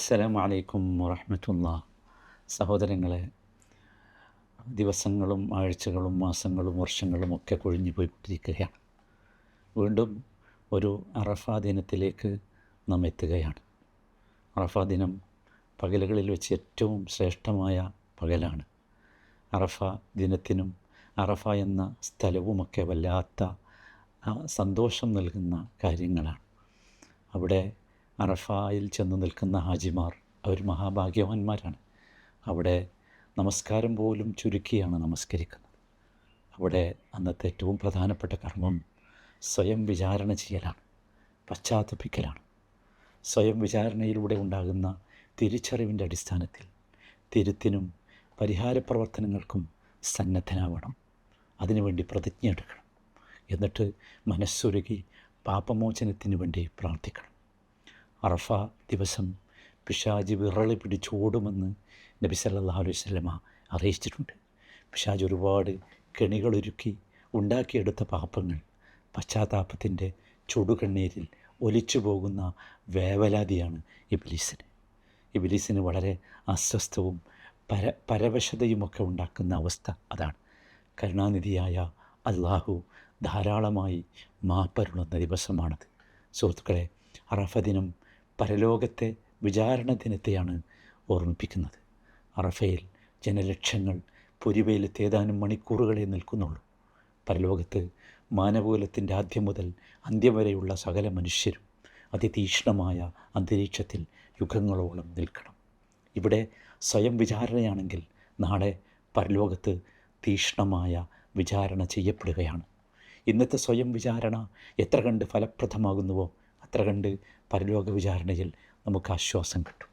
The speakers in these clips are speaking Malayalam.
അസ്സലാമു അലൈക്കും വറഹമത്തുള്ള. സഹോദരങ്ങളെ ദിവസങ്ങളും ആഴ്ചകളും മാസങ്ങളും വർഷങ്ങളും ഒക്കെ കൊഴിഞ്ഞു പോയിക്കൊണ്ടിരിക്കുകയാണ് വീണ്ടും ഒരു അറഫാ ദിനത്തിലേക്ക് നാം എത്തുകയാണ്. അറഫാ ദിനം പകലുകളിൽ വെച്ച് ഏറ്റവും ശ്രേഷ്ഠമായ പകലാണ്. അറഫ ദിനത്തിനും അറഫ എന്ന സ്ഥലവുമൊക്കെ വല്ലാത്ത സന്തോഷം നൽകുന്ന കാര്യങ്ങളാണ്. അവിടെ അറഫായിൽ ചെന്ന് നിൽക്കുന്ന ഹാജിമാർ അവർ മഹാഭാഗ്യവാന്മാരാണ്. അവിടെ നമസ്കാരം പോലും ചുരുക്കിയാണ് നമസ്കരിക്കുന്നത്. അവിടെ അന്നത്തെ ഏറ്റവും പ്രധാനപ്പെട്ട കർമ്മം സ്വയം വിചാരണ ചെയ്യലാണ് പശ്ചാത്തപിക്കലാണ്. സ്വയം വിചാരണയിലൂടെ ഉണ്ടാകുന്ന തിരിച്ചറിവിന്റെ അടിസ്ഥാനത്തിൽ തിരുത്തിനും പരിഹാര പ്രവർത്തനങ്ങൾക്കും സന്നദ്ധനാവണം അതിനുവേണ്ടി പ്രതിജ്ഞ എടുക്കണം എന്നിട്ട് മനസ്സൊരുകി പാപമോചനത്തിന് വേണ്ടി പ്രാർത്ഥിക്കണം. അറഫ ദിവസം പിശാജ് വിറളി പിടിച്ചോടുമെന്ന് നബി സല്ലല്ലാഹു അലൈഹി വസല്ലമ അറിയിച്ചിട്ടുണ്ട്. പിശാജ് ഒരുപാട് കെണികളൊരുക്കി ഉണ്ടാക്കിയെടുത്ത പാപങ്ങൾ. പശ്ചാത്താപത്തിന്റെ ചുടുകണ്ണീരിൽ ഒലിച്ചു പോകുന്ന വേവലാതിയാണ് ഇബിലീസിന്. ഇബിലീസിന് വളരെ അസ്വസ്ഥവും പര പരവശതയുമൊക്കെ ഉണ്ടാക്കുന്ന അവസ്ഥ അതാണ്. കരുണാനിധിയായ അള്ളാഹു ധാരാളമായി മാപ്പരുളുന്ന ദിവസമാണത്. സുഹൃത്തുക്കളെ അറഫ ദിനം പരലോകത്തെ വിചാരണ ദിനത്തെയാണ് ഓർമ്മിപ്പിക്കുന്നത്. അറഫയിൽ ജനലക്ഷങ്ങൾ പൊരിവയിലെത്തി ഏതാനും മണിക്കൂറുകളെ നിൽക്കുന്നുള്ളൂ. പരലോകത്ത് മാനവകുലത്തിന്റെ ആദ്യം മുതൽ അന്ത്യം വരെയുള്ള സകല മനുഷ്യരും അതിതീക്ഷ്ണമായ അന്തരീക്ഷത്തിൽ യുഗങ്ങളോളം നിൽക്കണം. ഇവിടെ സ്വയം വിചാരണയാണെങ്കിൽ നാളെ പരലോകത്ത് തീക്ഷ്ണമായ വിചാരണ ചെയ്യപ്പെടുകയാണ്. ഇന്നത്തെ സ്വയം വിചാരണ എത്ര കണ്ട് ഫലപ്രദമാകുന്നുവോ? അത്ര കണ്ട് പരലോക വിചാരണയിൽ നമുക്ക് ആശ്വാസം കിട്ടും.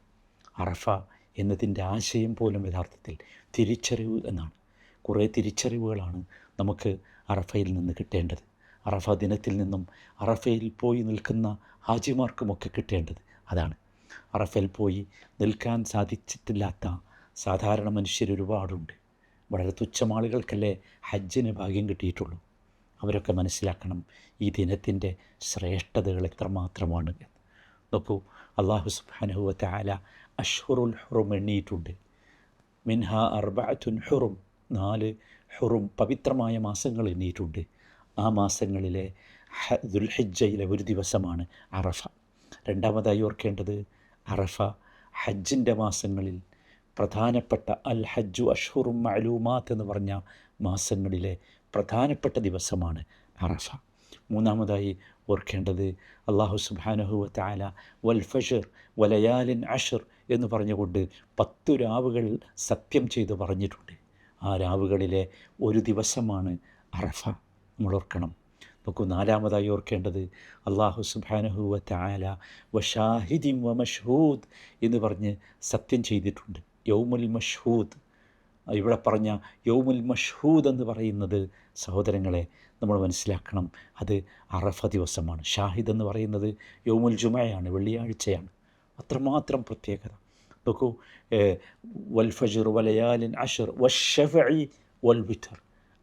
അറഫ എന്നതിന്റെ ആശയം പോലും യഥാർത്ഥത്തിൽ തിരിച്ചറിവ് എന്നാണ്. കുറേ തിരിച്ചറിവുകളാണ് നമുക്ക് അറഫയിൽ നിന്ന് കിട്ടേണ്ടത്. അറഫ ദിനത്തിൽ നിന്നും അറഫയിൽ പോയി നിൽക്കുന്ന ഹാജിമാർക്കുമൊക്കെ കിട്ടേണ്ടത് അതാണ്. അറഫയിൽ പോയി നിൽക്കാൻ സാധിച്ചിട്ടില്ലാത്ത സാധാരണ മനുഷ്യർ ഒരുപാടുണ്ട്. വളരെ തുച്ഛമാളുകൾക്കല്ലേ ഹജ്ജിന് ഭാഗ്യം കിട്ടിയിട്ടുള്ളൂ. അവരൊക്കെ മനസ്സിലാക്കണം ഈ ദിനത്തിന്റെ ശ്രേഷ്ഠതകൾ എത്രമാത്രമാണ് എന്ന്. നോക്കൂ. അള്ളാഹു സുബ്ഹാനഹു താല അഷ്ഹുറുൽ ഹുറും എണ്ണിയിട്ടുണ്ട്. മിൻഹ അർബഅത്തുൻ ഹുറും. നാല് ഹുറും പവിത്രമായ മാസങ്ങൾ എണ്ണിയിട്ടുണ്ട്. ആ മാസങ്ങളിലെ ദുൽഹജ്ജയിലെ ഒരു ദിവസമാണ് അറഫ. രണ്ടാമതായി ഓർക്കേണ്ടത് അറഫ ഹജ്ജിന്റെ മാസങ്ങളിൽ പ്രധാനപ്പെട്ട അൽ ഹജ്ജു അഷ്ഹുറും മഅലൂമാത്ത് എന്ന് പറഞ്ഞ മാസങ്ങളിലെ പ്രധാനപ്പെട്ട ദിവസമാണ് അറഫ. മൂന്നാമതായി ഓർക്കേണ്ടത് അള്ളാഹു സുബ്ഹാനഹു താല വൽ ഫഷർ വലയാലിൻ അഷർ എന്ന് പറഞ്ഞുകൊണ്ട് പത്തു രാവുകൾ സത്യം ചെയ്ത് പറഞ്ഞിട്ടുണ്ട്. ആ രാവുകളിലെ ഒരു ദിവസമാണ് അറഫ. നമ്മൾ ഓർക്കണം. നോക്കൂ നാലാമതായി ഓർക്കേണ്ടത് അള്ളാഹു സുബ്ഹാനഹു താല വ ഷാഹിദിം വ മഷ്ഹൂദ് എന്ന് പറഞ്ഞ് സത്യം ചെയ്തിട്ടുണ്ട്. യൗമുൽ മഷ്ഹൂദ്. ഇവിടെ പറഞ്ഞ യൗമുൽ മഷ്ഹൂദ് എന്ന് പറയുന്നത് സഹോദരങ്ങളെ നമ്മൾ മനസ്സിലാക്കണം. അത് അറഫ ദിവസമാണ്. ഷാഹിദ് എന്ന് പറയുന്നത് യൗമുൽ ജുമയാണ് വെള്ളിയാഴ്ചയാണ്. അത്രമാത്രം പ്രത്യേകത. നോക്കൂ ഏഹ്, വൽ ഫജർ വലയാലിൻ അഷർ വഷഫഇ വൽ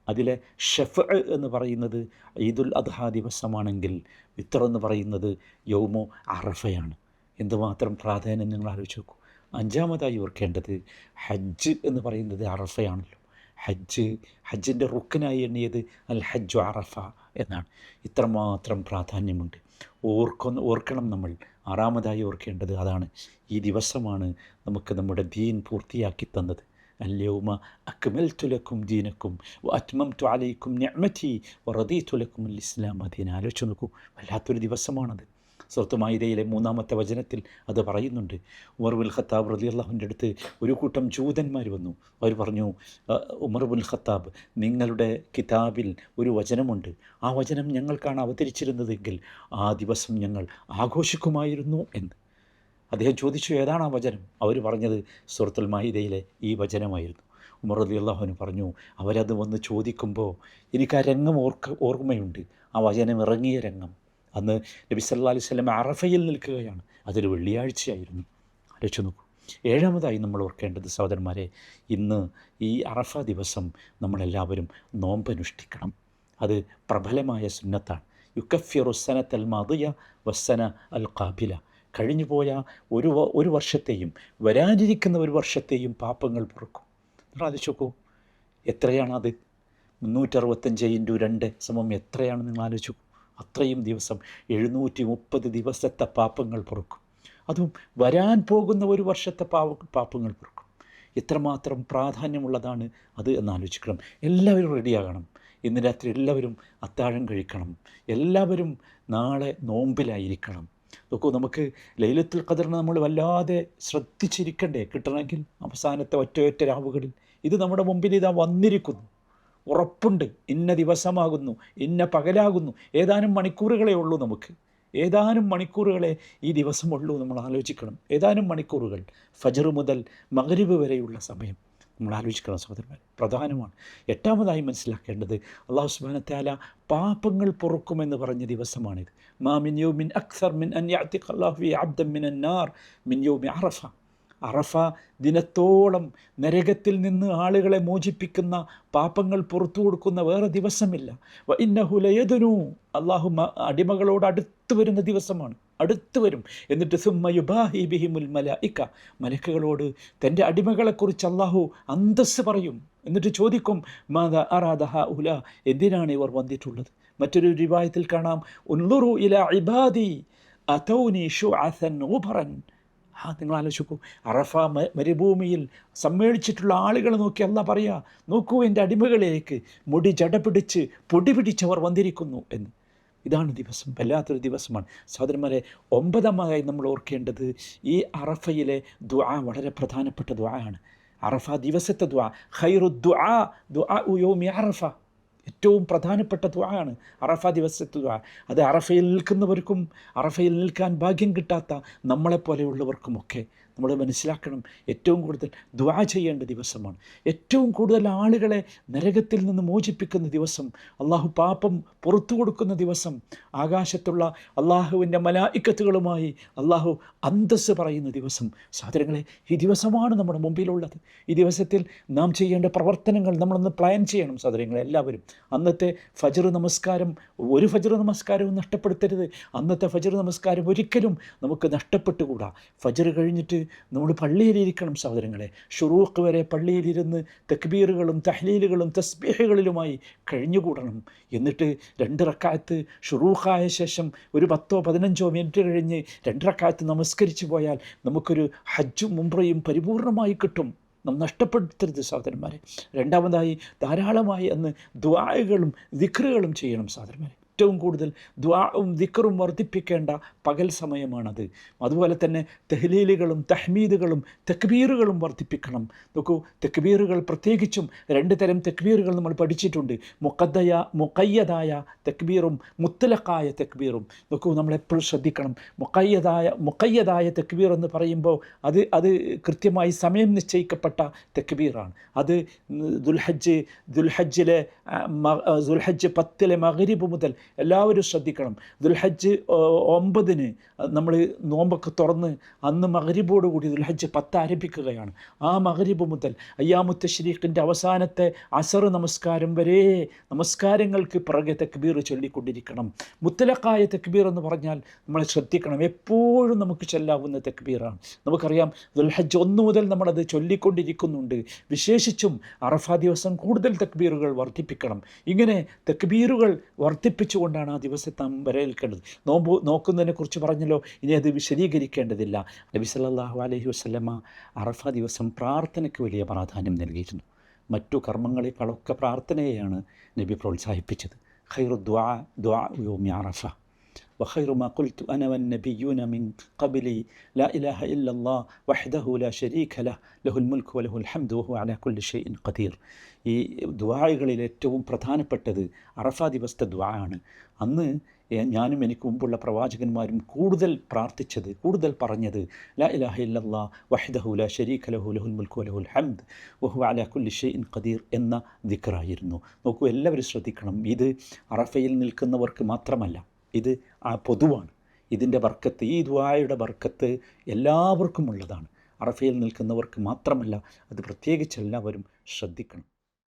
അതിലെ ഷെഫ് എന്ന് പറയുന്നത് ഈദുൽ അദ്ഹ ദിവസമാണെങ്കിൽ വിത്തർ എന്ന് പറയുന്നത് യൗമു അറഫയാണ്. എന്തുമാത്രം പ്രാധാന്യം നിങ്ങൾ ആലോചിച്ച് നോക്കൂ. അഞ്ചാമതായി ഓർക്കേണ്ടത് ഹജ്ജ് എന്ന് പറയുന്നത് അറഫയാണല്ലോ. ഹജ്ജ് ഹജ്ജിന്റെ റുക്കനായി എണ്ണിയത് അൽ ഹജ്ജു അറഫ എന്നാണ്. ഇത്രമാത്രം പ്രാധാന്യമുണ്ട്. ഓർക്കുന്ന ഓർക്കണം നമ്മൾ. ആറാമതായി ഓർക്കേണ്ടത് അതാണ്. ഈ ദിവസമാണ് നമുക്ക് നമ്മുടെ ദീൻ പൂർത്തിയാക്കി തന്നത്. അല്യൗമ അക്മൽതു തുലക്കും ദീനക്കും അത്മം ത്വാലയിക്കും ഞമ്മറ്റി വറതി തുലക്കും ഇസ്ലാം. അതിനെ ആലോചിച്ച് നോക്കൂ. വല്ലാത്തൊരു ദിവസമാണത്. സുഹൃത്ത് മായിദയിലെ മൂന്നാമത്തെ വചനത്തിൽ അത് പറയുന്നുണ്ട്. ഉമർ ബുൽ ഖത്താബ് റലി അള്ളാഹുവിന്റെ അടുത്ത് ഒരു കൂട്ടം ജൂതന്മാർ വന്നു. അവർ പറഞ്ഞു ഉമർബുൽ ഉമർ ബുൽ ഖത്താബ് നിങ്ങളുടെ കിതാബിൽ ഒരു വചനമുണ്ട്. ആ വചനം ഞങ്ങൾക്കാണ് അവതരിച്ചിരുന്നതെങ്കിൽ ആ ദിവസം ഞങ്ങൾ ആഘോഷിക്കുമായിരുന്നു എന്ന്. അദ്ദേഹം ചോദിച്ചു ഏതാണ് ആ വചനം? അവർ പറഞ്ഞത് സുഹൃത്തുൽ മാഹിദയിലെ ഈ വചനമായിരുന്നു. ഉമർ അലി അള്ളാഹുവിന് പറഞ്ഞു അവരത് വന്ന് ചോദിക്കുമ്പോൾ എനിക്ക് ആ രംഗം ഓർക്ക ഓർമ്മയുണ്ട്. ആ വചനം ഇറങ്ങിയ രംഗം. അന്ന് നബി സല്ലാ അലൈഹി സ്വലം അറഫയിൽ നിൽക്കുകയാണ്. അതൊരു വെള്ളിയാഴ്ചയായിരുന്നു. ആലോചിച്ച് നോക്കൂ. ഏഴാമതായി നമ്മൾ ഓർക്കേണ്ടത് സഹോദരന്മാരെ ഇന്ന് ഈ അറഫ ദിവസം നമ്മളെല്ലാവരും നോമ്പനുഷ്ഠിക്കണം. അത് പ്രബലമായ സുന്നത്താണ്. യുക്കഫ്യർ ഉസ്സന തൽ മദിയ വസ്സന അൽ കാബില കഴിഞ്ഞു പോയ ഒരു ഒരു വർഷത്തെയും വരാനിരിക്കുന്ന ഒരു വർഷത്തെയും പാപ്പങ്ങൾ പൊറുക്കും. ആലോചിച്ച് നോക്കൂ. എത്രയാണത്? മുന്നൂറ്ററുപത്തഞ്ച് ഇന്റു രണ്ട് സമം എത്രയാണെന്ന് നിങ്ങൾ ആലോചിച്ചു അത്രയും ദിവസം എഴുന്നൂറ്റി മുപ്പത് ദിവസത്തെ പാപങ്ങൾ പുറക്കും. അതും വരാൻ പോകുന്ന ഒരു വർഷത്തെ പാവ പാപങ്ങൾ പുറക്കും. എത്രമാത്രം പ്രാധാന്യമുള്ളതാണ് അത് എന്നാലോചിക്കണം എല്ലാവരും റെഡിയാകണം ഇന്ന് രാത്രി എല്ലാവരും അത്താഴം കഴിക്കണം. എല്ലാവരും നാളെ നോമ്പിലായിരിക്കണം. നോക്കൂ നമുക്ക് ലൈലത്തുൽ ഖദറിനെ നമ്മൾ വല്ലാതെ ശ്രദ്ധിച്ചിരിക്കണ്ടേ? കിട്ടണമെങ്കിൽ അവസാനത്തെ ഒറ്റയൊറ്റ രാവുകളിൽ. ഇത് നമ്മുടെ മുമ്പിൽ ഇതാ വന്നിരിക്കുന്നു. ഉറപ്പുണ്ട്. ഇന്ന ദിവസമാകുന്നു ഇന്ന പകലാകുന്നു. ഏതാനും മണിക്കൂറുകളേ ഉള്ളൂ നമുക്ക്. ഏതാനും മണിക്കൂറുകളെ ഈ ദിവസമുള്ളൂ നമ്മൾ ആലോചിക്കണം. ഏതാനും മണിക്കൂറുകൾ ഫജർ മുതൽ മഗ്രിബ് വരെയുള്ള സമയം നമ്മൾ ആലോചിക്കണം സഹോദരന്മാർ പ്രധാനമാണ്. എട്ടാമതായി മനസ്സിലാക്കേണ്ടത് അള്ളാഹു സുബാനത്താല പാപങ്ങൾ പൊറുക്കുമെന്ന് പറഞ്ഞ ദിവസമാണിത്. മാ മിൻ യൗമിൻ അക്സർ മിൻ അൻ അബ്ദം മിൻ അബ്ദൻ മിൻ യോ മിൻ അറഫ. അറഫ ദിനത്തോളം നരകത്തിൽ നിന്ന് ആളുകളെ മോചിപ്പിക്കുന്ന പാപങ്ങൾ പുറത്തു കൊടുക്കുന്ന വേറെ ദിവസമില്ല. ഇന്നഹുലയതുനു അള്ളാഹു അടിമകളോട് അടുത്ത് വരുന്ന ദിവസമാണ്. അടുത്ത് വരും. എന്നിട്ട് സുമ്മയുബാഹിബിഹിമുൽ മല ഇക്ക മലക്കുകളോട് തന്റെ അടിമകളെക്കുറിച്ച് അള്ളാഹു അന്തസ് പറയും. എന്നിട്ട് ചോദിക്കും മാതാ അറാദഹ ഉല എന്തിനാണ് ഇവർ വന്നിട്ടുള്ളത്? മറ്റൊരു രൂപായത്തിൽ കാണാം ഉൻലുറു ഇല ഇബാദി അതൗനി ഷു അസൻ ഉബറൻ. ആ നിങ്ങൾ ആലോചിക്കൂ അറഫ മരുഭൂമിയിൽ സമ്മേളിച്ചിട്ടുള്ള ആളുകളെ നോക്കി അല്ല പറയാ നോക്കൂ എന്റെ അടിമകളിലേക്ക് മുടി ജട പിടിച്ച് പൊടി പിടിച്ചവർ വന്നിരിക്കുന്നു എന്ന്. ഇതാണ് ദിവസം വല്ലാത്തൊരു ദിവസമാണ്. സഹോദരന്മാരെ ഒമ്പതാമതായി നമ്മൾ ഓർക്കേണ്ടത് ഈ അറഫയിലെ ദ്വാ വളരെ പ്രധാനപ്പെട്ട ദ്വാ ആണ്. അറഫ ദിവസത്തെ ദ്വാ ഹൈറു ദ്വാ ദ്വാ ഉയോമി അറഫ. ഏറ്റവും പ്രധാനപ്പെട്ട ദ്വായാണ് അറഫ ദിവസത്തെ ദ്വാ അത് അറഫയിൽ നിൽക്കുന്നവർക്കും അറഫയിൽ നിൽക്കാൻ ഭാഗ്യം കിട്ടാത്ത നമ്മളെപ്പോലെയുള്ളവർക്കുമൊക്കെ നമ്മൾ മനസ്സിലാക്കണം. ഏറ്റവും കൂടുതൽ ദ്വാ ചെയ്യേണ്ട ദിവസമാണ്. ഏറ്റവും കൂടുതൽ ആളുകളെ നരകത്തിൽ നിന്ന് മോചിപ്പിക്കുന്ന ദിവസം അള്ളാഹു പാപം പുറത്തു കൊടുക്കുന്ന ദിവസം ആകാശത്തുള്ള അള്ളാഹുവിന്റെ മലായിക്കത്തുകളുമായി അള്ളാഹു അന്തസ് പറയുന്ന ദിവസം. സഹോദരങ്ങളെ ഈ ദിവസമാണ് നമ്മുടെ മുമ്പിലുള്ളത്. ഈ ദിവസത്തിൽ നാം ചെയ്യേണ്ട പ്രവർത്തനങ്ങൾ നമ്മളൊന്ന് പ്ലാൻ ചെയ്യണം സഹോദരങ്ങളെ എല്ലാവരും. അന്നത്തെ ഫജർ നമസ്കാരം ഒരു ഫജർ നമസ്കാരവും നഷ്ടപ്പെടുത്തരുത്. അന്നത്തെ ഫജർ നമസ്കാരം ഒരിക്കലും നമുക്ക് നഷ്ടപ്പെട്ടുകൂടാ. ഫജർ കഴിഞ്ഞിട്ട് നമ്മൾ പള്ളിയിലിരിക്കണം സഹോദരങ്ങളെ. ഷുറൂഖ് വരെ പള്ളിയിലിരുന്ന് തക്ബീറുകളും തഹ്ലീലുകളും തസ്ബീഹുകളിലുമായി കഴിഞ്ഞുകൂടണം. എന്നിട്ട് രണ്ട് റക്കായത്ത് ഷുറൂഖായ ശേഷം ഒരു പത്തോ പതിനഞ്ചോ മിനിറ്റ് കഴിഞ്ഞ് രണ്ട് റക്കായത്ത് നമസ്കരിച്ചു പോയാൽ നമുക്കൊരു ഹജ്ജും മുംബ്രയും പരിപൂർണമായി കിട്ടും. നാം നഷ്ടപ്പെടുത്തരുത് സഹോദരന്മാരെ. രണ്ടാമതായി ധാരാളമായി അന്ന് ദ്വായകളും ദിക്റുകളും ചെയ്യണം സഹോദരന്മാരെ. ഏറ്റവും കൂടുതൽ ദ്വാവും ദിക്കറും വർദ്ധിപ്പിക്കേണ്ട പകൽ സമയമാണത്. അതുപോലെ തന്നെ തെഹ്ലീലുകളും തഹ്മീദുകളും തെക്ബീറുകളും വർദ്ധിപ്പിക്കണം. നോക്കൂ തെക്ബീറുകൾ പ്രത്യേകിച്ചും രണ്ട് തരം തെക്ബീറുകൾ നമ്മൾ പഠിച്ചിട്ടുണ്ട്. മുക്കദ്ദയ മുക്കയ്യതായ തെക്ബീറും മുത്തലക്കായ തെക്ബീറും. നോക്കൂ നമ്മൾ നമ്മളെപ്പോഴും ശ്രദ്ധിക്കണം. മുക്കയ്യതായ മുക്കയ്യതായ തെക്ബീർ എന്ന് പറയുമ്പോൾ അത് അത് കൃത്യമായി സമയം നിശ്ചയിക്കപ്പെട്ട തെക്ബീറാണ്. അത് ദുൽഹജ്ജ് ദുൽഹജ്ജിലെ ദുൽഹജ്ജ് പത്തിലെ മഗ്രിബ് മുതൽ എല്ലാവരും ശ്രദ്ധിക്കണം. ദുൽഹജ്ജ് ഒമ്പതിന് നമ്മൾ നോമ്പൊക്കെ തുറന്ന് അന്ന് മഗ്രിബോടുകൂടി ദുൽഹജ്ജ് പത്ത് ആരംഭിക്കുകയാണ്. ആ മഹരിബ് മുതൽ അയ്യാമുത്ത ഷരീഖിന്റെ അവസാനത്തെ അസർ നമസ്കാരം വരെ നമസ്കാരങ്ങൾക്ക് പിറകെ തെക്ബീർ ചൊല്ലിക്കൊണ്ടിരിക്കണം. മുത്തലക്കായ തെക്ബീർ എന്ന് പറഞ്ഞാൽ നമ്മൾ ശ്രദ്ധിക്കണം. എപ്പോഴും നമുക്ക് ചൊല്ലാവുന്ന തെക്ബീറാണ്. നമുക്കറിയാം ദുൽഹജ്ജ് ഒന്ന് മുതൽ നമ്മളത് ചൊല്ലിക്കൊണ്ടിരിക്കുന്നുണ്ട്. വിശേഷിച്ചും അറഫ ദിവസം കൂടുതൽ തക്ബീറുകൾ വർദ്ധിപ്പിക്കണം. ഇങ്ങനെ തക്ബീറുകൾ വർദ്ധിപ്പിച്ചുകൊണ്ടാണ് ആ ദിവസത്തെ നാം വരവേൽക്കേണ്ടത്. നോമ്പ് നോക്കുന്നതിനെക്കുറിച്ച് പറഞ്ഞല്ലോ ഇനി അത് വിശദീകരിക്കേണ്ടതില്ല. നബി സല്ലാഹു അലഹി വസ്ലമ അറഫ ദിവസം പ്രാർത്ഥനയ്ക്ക് വലിയ പ്രാധാന്യം നൽകിയിരുന്നു. മറ്റു കർമ്മങ്ങളെക്കാളൊക്കെ പ്രാർത്ഥനയെയാണ് നബി പ്രോത്സാഹിപ്പിച്ചത്. ഖൈറു ദ്വാ ദ്വാ യോമി അറഫ. وخير ما قلت أنا والنبيون من قبلي لا إله إلا الله وحده لا شريك له له الملك وله الحمد وهو على كل شيء قدير. ഈ ദ്വാകളിൽ ഏറ്റവും പ്രധാനപ്പെട്ടത് അറഫാ ദിവസത്തെ ദ്വാ ആണ് അന്ന് ഞാനും എനിക്ക് മുമ്പുള്ള പ്രവാചകന്മാരും കൂടുതൽ പ്രാർത്ഥിച്ചത് കൂടുതൽ പറഞ്ഞത് ലാ ഇലാഹ ഇല്ലല്ലാ വഹിദഹുല ഷരീഖ് ലഹു ലഹുൽ മുൽക്കു ലഹുൽ ഹംദ് വഹു അല കുല്ലി ഷെയ്ൻ ഖദീർ എന്ന ദിക്റായിരുന്നു. നോക്കൂ എല്ലാവരും ശ്രദ്ധിക്കണം. ഇത് അറഫയിൽ നിൽക്കുന്നവർക്ക് മാത്രമല്ല ഇത് ആ പൊതുവാണ്. ഇതിന്റെ വർക്കത്ത് ഈ ദ്വായയുടെ വർക്കത്ത് എല്ലാവർക്കും ഉള്ളതാണ്. അറഫയിൽ നിൽക്കുന്നവർക്ക് മാത്രമല്ല അത് പ്രത്യേകിച്ച് എല്ലാവരും ശ്രദ്ധിക്കണം.